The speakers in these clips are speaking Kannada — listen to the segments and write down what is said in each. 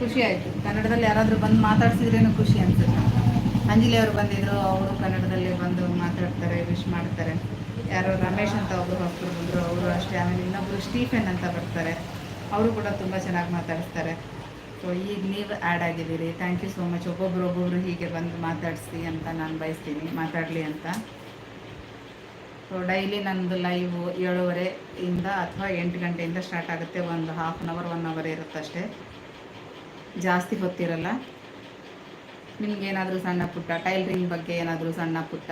ಖುಷಿ ಆಯಿತು. ಕನ್ನಡದಲ್ಲಿ ಯಾರಾದರೂ ಬಂದು ಮಾತಾಡ್ಸಿದ್ರೇನು ಖುಷಿ ಅನ್ಸುತ್ತೆ. ಅಂಜಲಿ ಅವರು ಬಂದಿದ್ರು, ಅವರು ಕನ್ನಡದಲ್ಲಿ ಬಂದು ಮಾತಾಡ್ತಾರೆ ವಿಶ್ ಮಾಡ್ತಾರೆ. ಯಾರೋ ರಮೇಶ್ ಅಂತ ಒಬ್ಬರು ಹೊಸರು ಬಂದರು, ಅವರು ಅಷ್ಟೇ. ಆಮೇಲೆ ಇನ್ನೊಬ್ಬರು ಸ್ಟೀಫೆನ್ ಅಂತ ಬರ್ತಾರೆ. ಅವರು ಕೂಡ ತುಂಬ ಚೆನ್ನಾಗಿ ಮಾತಾಡಿಸ್ತಾರೆ. ಸೊ ಈಗ ನೀವು ಆ್ಯಡ್ ಆಗಿದ್ದೀರಿ. ಥ್ಯಾಂಕ್ ಯು ಸೋ ಮಚ್ ಒಬ್ಬೊಬ್ರು ಒಬ್ಬೊಬ್ರು ಹೀಗೆ ಬಂದು ಮಾತಾಡಿಸಿ ಅಂತ ನಾನು ಬಯಸ್ತೀನಿ. ಮಾತಾಡಲಿ ಅಂತ. ಸೊ ಡೈಲಿ ನನ್ನದು ಲೈವು ಏಳುವರೆಯಿಂದ ಅಥವಾ ಎಂಟು ಗಂಟೆಯಿಂದ ಸ್ಟಾರ್ಟ್ ಆಗುತ್ತೆ. ಒಂದು half an hour one hour ಇರುತ್ತಷ್ಟೇ. ಜಾಸ್ತಿ ಗೊತ್ತಿರಲ್ಲ. ನಿಮ್ಗೇನಾದರೂ ಸಣ್ಣ ಪುಟ್ಟ ಟೈಲರಿಂಗ್ ಬಗ್ಗೆ ಏನಾದರೂ ಸಣ್ಣ ಪುಟ್ಟ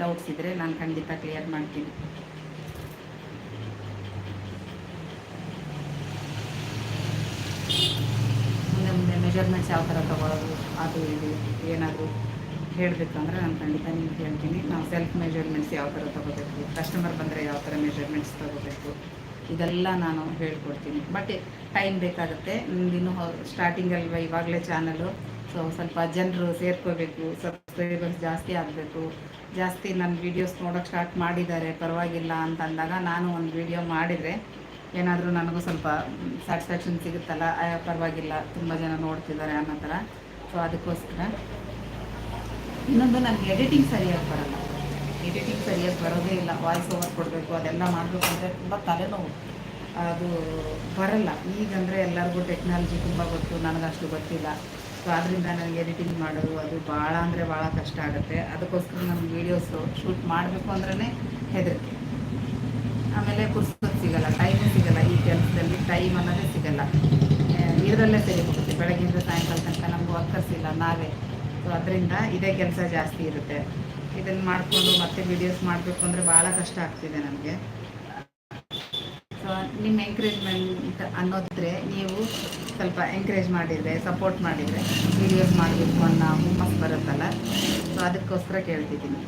ಡೌಟ್ಸ್ ಇದ್ದರೆ ನಾನು ಖಂಡಿತ ಕ್ಲಿಯರ್ ಮಾಡ್ತೀನಿ. ಮುಂದೆ ಮುಂದೆ ಮೆಜರ್ಮೆಂಟ್ಸ್ ಯಾವ ಥರ ತಗೊಳ್ಳೋದು ಅದು ಇದು ಏನಾದರೂ ಹೇಳಬೇಕು ಅಂದರೆ ನಾನು ಖಂಡಿತ ನಿಮ್ಗೆ ಹೇಳ್ತೀನಿ. ನಾವು ಸೆಲ್ಫ್ ಮೆಜರ್ಮೆಂಟ್ಸ್ ಯಾವ ಥರ ತಗೋಬೇಕು ಕಸ್ಟಮರ್ ಬಂದರೆ ಯಾವ ಥರ ಮೆಜರ್ಮೆಂಟ್ಸ್ ತಗೋಬೇಕು, ಇದೆಲ್ಲ ನಾನು ಹೇಳ್ಕೊಡ್ತೀನಿ. ಬಟ್ ಟೈಮ್ ಬೇಕಾಗುತ್ತೆ. ನಿಮ್ದಿನ್ನೂ ಸ್ಟಾರ್ಟಿಂಗಲ್ವ ಇವಾಗಲೇ ಚಾನಲು ಸೊ ಸ್ವಲ್ಪ ಜನರು ಸೇರ್ಕೋಬೇಕು ಸಬ್ಸ್ಕ್ರೈಬರ್ಸ್ ಜಾಸ್ತಿ ಆಗಬೇಕು. ಜಾಸ್ತಿ ನನ್ನ ವೀಡಿಯೋಸ್ ನೋಡೋಕ್ಕೆ ಸ್ಟಾರ್ಟ್ ಮಾಡಿದ್ದಾರೆ, ಪರವಾಗಿಲ್ಲ ಅಂತ ಅಂದಾಗ ನಾನು ಒಂದು ವೀಡಿಯೋ ಮಾಡಿದರೆ ಏನಾದರೂ ನನಗೂ ಸ್ವಲ್ಪ ಸ್ಯಾಟಿಸ್ಫ್ಯಾಕ್ಷನ್ ಸಿಗುತ್ತಲ್ಲ ಪರವಾಗಿಲ್ಲ, ತುಂಬ ಜನ ನೋಡ್ತಿದ್ದಾರೆ ಅನ್ನೋ ಥರ. ಸೊ ಅದಕ್ಕೋಸ್ಕರ ಇನ್ನೊಂದು ನನಗೆ ಎಡಿಟಿಂಗ್ ಸರಿಯಾಗಿ ಬರಲ್ಲ. ಎಡಿಟಿಂಗ್ ಸರಿಯಾಗಿ ಬರೋದೇ ಇಲ್ಲ. ವಾಯ್ಸ್ ಓವರ್ ಕೊಡಬೇಕು, ಅದೆಲ್ಲ ಮಾಡಬೇಕು ಅಂದರೆ ತುಂಬ ತಲೆನೋವು. ಅದು ಬರಲ್ಲ. ಈಗಂದರೆ ಎಲ್ಲರಿಗೂ ಟೆಕ್ನಾಲಜಿ ತುಂಬ ಗೊತ್ತು, ನನಗಷ್ಟು ಗೊತ್ತಿಲ್ಲ. ಸೊ ಅದರಿಂದ ನನಗೆ ಎಡಿಟಿಂಗ್ ಮಾಡೋದು ಅದು ಭಾಳ ಅಂದರೆ ಭಾಳ ಕಷ್ಟ ಆಗುತ್ತೆ. ಅದಕ್ಕೋಸ್ಕರ ನಮ್ಮ ವೀಡಿಯೋಸು ಶೂಟ್ ಮಾಡಬೇಕು ಅಂದ್ರೇ ಹೆದರಿಕೆ. ಆಮೇಲೆ ಪುಸ್ತಕ ಸಿಗಲ್ಲ ಟೈಮು ಸಿಗಲ್ಲ, ಈ ಕೆಲಸದಲ್ಲಿ ಟೈಮ್ ಅನ್ನೋದೇ ಸಿಗಲ್ಲ. ಇದರಲ್ಲೇ ಸರಿ ಹೋಗುತ್ತೆ ಬೆಳಗ್ಗಿಂದ ಸಾಯಂಕಾಲ ತನಕ ನಮ್ಗೆ ವರ್ಕರ್ಸ್ ಇಲ್ಲ, ನಾವೇ. ಸೊ ಅದರಿಂದ ಇದೇ ಕೆಲಸ ಜಾಸ್ತಿ ಇರುತ್ತೆ. ಇದನ್ನು ಮಾಡಿಕೊಂಡು ಮತ್ತೆ ವಿಡಿಯೋಸ್ ಮಾಡಬೇಕು ಅಂದರೆ ಭಾಳ ಕಷ್ಟ ಆಗ್ತಿದೆ ನನಗೆ ಸೊ ನಿಮ್ಮ ಎಂಕರೇಜ್ಮೆಂಟ್ ಅನ್ನೋದ್ರೆ ನೀವು ಸ್ವಲ್ಪ ಎಂಕರೇಜ್ ಮಾಡಿದರೆ ಸಪೋರ್ಟ್ ಮಾಡಿದರೆ ವೀಡಿಯೋಸ್ ಮಾಡಬೇಕು ಅನ್ನೋ ಹುಮ್ಮಸ್ ಬರುತ್ತಲ್ಲ? ಸೊ ಅದಕ್ಕೋಸ್ಕರ ಕೇಳ್ತಿದ್ದೀನಿ.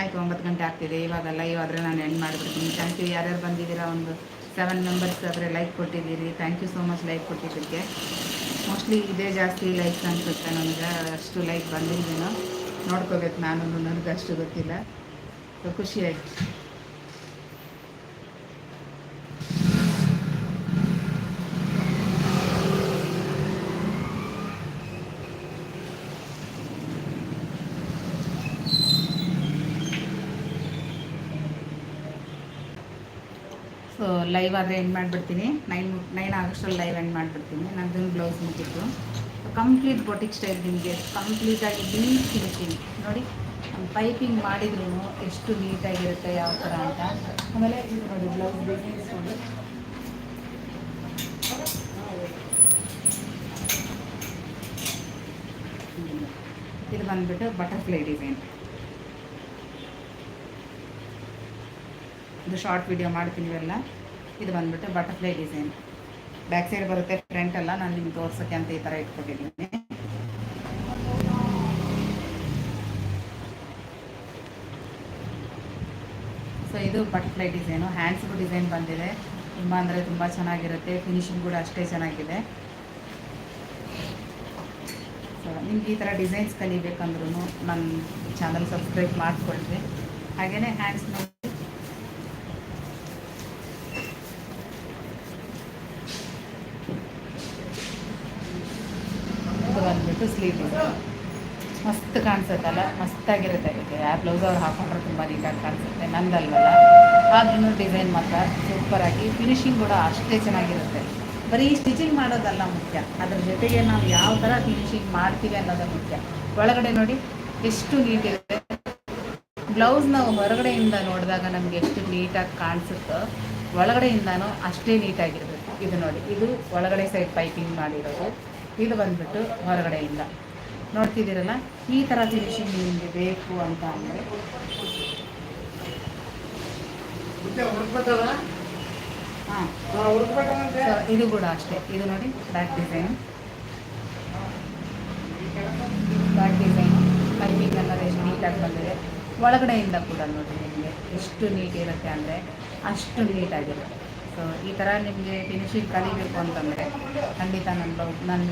ಆಯಿತು, ಒಂಬತ್ತು ಗಂಟೆ ಆಗ್ತಿದೆ. ಇವಾಗ ಲೈವ್ ಆದರೆ ನಾನು ಎಂಡ್ ಮಾಡಿಬಿಡ್ತೀನಿ. ಥ್ಯಾಂಕ್ ಯು ಯಾರ್ಯಾರು ಬಂದಿದ್ದೀರಾ? ಒಂದು ಸೆವೆನ್ ಮೆಂಬರ್ಸ್ ಆದರೆ ಲೈಕ್ ಕೊಟ್ಟಿದ್ದೀರಿ. Thank you so much like ಕೊಟ್ಟಿದ್ದಕ್ಕೆ. ಮೋಸ್ಟ್ಲಿ ಇದೇ ಜಾಸ್ತಿ ಲೈಕ್ಸ್ ಅನ್ಸುತ್ತೆ ನನಗೆ ಅಷ್ಟು ಲೈಕ್ ಬಂದಿದ್ದೇನೋ ನೋಡ್ಕೋಬೇಕು ನಾನು ನನಗೆ ಅಷ್ಟು ಗೊತ್ತಿಲ್ಲ ಸೊ ಸೊ ಲೈವ್ ಆದರೆ ಎಂಡ್ ಮಾಡಿಬಿಡ್ತೀನಿ. ನೈನ್ ನೈನ್ ಆಗಸ್ಟಲ್ಲಿ ಲೈವ್ ಎಂಡ್ ಮಾಡಿಬಿಡ್ತೀನಿ. ನಂದು ಬ್ಲೌಸ್ ಮುಗಿತು. ಕಂಪ್ಲೀಟ್ ಬೊಟಿಕ್ ಸ್ಟೈಲ್ ನಿಮಗೆ ಕಂಪ್ಲೀಟಾಗಿ ನೀಟ್ ಸಿಗ್ತೀನಿ ನೋಡಿ ಪೈಪಿಂಗ್ ಮಾಡಿದ್ರು ಎಷ್ಟು ನೀಟಾಗಿರುತ್ತೆ ಯಾವ ಥರ ಅಂತ. ಆಮೇಲೆ ನೋಡಿ ಬ್ಲೌಸ್ ಡಿಸೈನ್ಸ್ ನೋಡಿ. ಇದು ಬಂದುಬಿಟ್ಟು ಬಟರ್ಫ್ಲೈ ಡಿಸೈನ್ ಇದು ಶಾರ್ಟ್ ವಿಡಿಯೋ ಮಾಡ್ತೀನಿ ಇವೆಲ್ಲ. ಇದು ಬಂದ್ಬಿಟ್ಟು ಬಟರ್ಫ್ಲೈ ಡಿಸೈನ್ ಬ್ಯಾಕ್ ಸೈಡ್ ಬರುತ್ತೆ ಫ್ರಂಟ್ ಎಲ್ಲ ನಾನು ನಿಮ್ಗೆ ತೋರ್ಸೋಕ್ಕೆ ಅಂತ ಈ ಥರ ಇಟ್ಕೊಟ್ಟಿದ್ದೀನಿ. ಸೊ ಇದು ಬಟರ್ಫ್ಲೈ ಡಿಸೈನು ಹ್ಯಾಂಡ್ಸ್ಗೂ ಡಿಸೈನ್ ಬಂದಿದೆ. ತುಂಬ ಅಂದರೆ ತುಂಬ ಚೆನ್ನಾಗಿರುತ್ತೆ. ಫಿನಿಶಿಂಗ್ ಕೂಡ ಅಷ್ಟೇ ಚೆನ್ನಾಗಿದೆ. ಸೊ ನಿಮ್ಗೆ ಈ ಥರ ಡಿಸೈನ್ಸ್ ಕಲಿಬೇಕಂದ್ರೂ ನನ್ನ ಚಾನಲ್ ಸಬ್ಸ್ಕ್ರೈಬ್ ಮಾಡಿಕೊಳ್ರಿ. ಹಾಗೆಯೇ ಹ್ಯಾಂಡ್ಸ್ ಇದು ಸ್ಲೀವ್ ಮಸ್ತ್ ಕಾಣಿಸುತ್ತಲ್ಲ? ಮಸ್ತಾಗಿರುತ್ತೆ ಇದಕ್ಕೆ. ಆ ಬ್ಲೌಸ್ ಅವ್ರು ಹಾಕೊಂಡ್ರೆ ತುಂಬ ನೀಟಾಗಿ ಕಾಣಿಸುತ್ತೆ. ನಂದಲ್ವಲ್ಲ? ಆದ್ರೂ ಡಿಸೈನ್ ಮಾತ್ರ ಸೂಪರಾಗಿ ಫಿನಿಶಿಂಗ್ ಕೂಡ ಅಷ್ಟೇ ಚೆನ್ನಾಗಿರುತ್ತೆ. ಬರೀ ಸ್ಟಿಚಿಂಗ್ ಮಾಡೋದಲ್ಲ ಮುಖ್ಯ. ಅದ್ರ ಜೊತೆಗೆ ನಾವು ಯಾವ ಥರ ಫಿನಿಶಿಂಗ್ ಮಾಡ್ತೀವಿ ಅನ್ನೋದು ಮುಖ್ಯ. ಒಳಗಡೆ ನೋಡಿ ಎಷ್ಟು ನೀಟಿರುತ್ತೆ ಬ್ಲೌಸ್ ನಾವು ಹೊರಗಡೆಯಿಂದ ನೋಡಿದಾಗ ನಮಗೆ ಎಷ್ಟು ನೀಟಾಗಿ ಕಾಣಿಸುತ್ತೋ, ಒಳಗಡೆಯಿಂದನೂ ಅಷ್ಟೇ ನೀಟಾಗಿರುತ್ತೆ ಇದು ನೋಡಿ. ಇದು ಒಳಗಡೆ ಸೈಡ್ ಪೈಪಿಂಗ್ ಮಾಡಿರೋದು. ಇದು ಬಂದ್ಬಿಟ್ಟು ಹೊರಗಡೆಯಿಂದ. ನೋಡ್ತಿದ್ದೀರಲ್ಲ ಈ ಥರ ಫಿನಿಶಿಂಗ್ ನಿಮಗೆ ಬೇಕು ಅಂತ ಅಂದರೆ. ಹಾಂ. ಇದು ಕೂಡ ಅಷ್ಟೇ. ಇದು ನೋಡಿ back design back design piping ಎಲ್ಲ ಎಷ್ಟು ನೀಟಾಗಿ ಬಂದಿದೆ. ಒಳಗಡೆಯಿಂದ ಕೂಡ ನೋಡಿ ನಿಮಗೆ ಎಷ್ಟು ನೀಟ್ ಇರುತ್ತೆ ಅಂದರೆ ಅಷ್ಟು ನೀಟಾಗಿರುತ್ತೆ ಸೊ ಈ ಥರ ನಿಮಗೆ ಫಿನಿಷಿಂಗ್ ಕಲಿಬೇಕು ಅಂತಂದರೆ ಖಂಡಿತ ನನ್ನ ನನ್ನ